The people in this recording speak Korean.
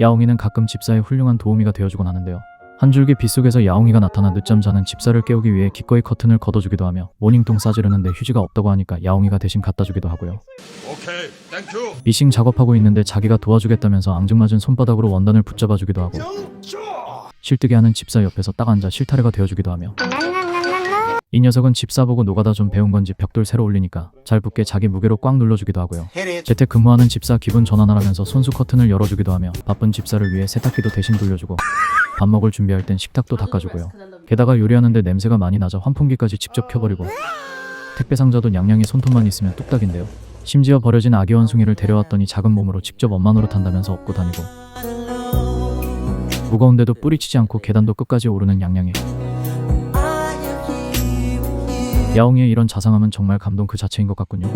야옹이는 가끔 집사의 훌륭한 도우미가 되어주곤 하는데요. 한 줄기 빗속에서 야옹이가 나타나 늦잠 자는 집사를 깨우기 위해 기꺼이 커튼을 걷어주기도 하며 모닝똥 싸지르는데 휴지가 없다고 하니까 야옹이가 대신 갖다 주기도 하고요. 오케이, 땡큐. 미싱 작업하고 있는데 자기가 도와주겠다면서 앙증맞은 손바닥으로 원단을 붙잡아주기도 하고 실뜨게 하는 집사 옆에서 딱 앉아 실타래가 되어주기도 하며 이 녀석은 집사 보고 노가다 좀 배운 건지 벽돌 새로 올리니까 잘 붙게 자기 무게로 꽉 눌러주기도 하고요. 재택 근무하는 집사 기분 전환하라면서 손수 커튼을 열어주기도 하며 바쁜 집사를 위해 세탁기도 대신 돌려주고 밥 먹을 준비할 땐 식탁도 닦아주고요. 게다가 요리하는데 냄새가 많이 나자 환풍기까지 직접 켜버리고 택배 상자도 냥냥이 손톱만 있으면 뚝딱인데요. 심지어 버려진 아기 원숭이를 데려왔더니 작은 몸으로 직접 엄마 노릇한다면서 업고 다니고 무거운데도 뿌리치지 않고 계단도 끝까지 오르는 양양이 야옹의 이런 자상함은 정말 감동 그 자체인 것 같군요.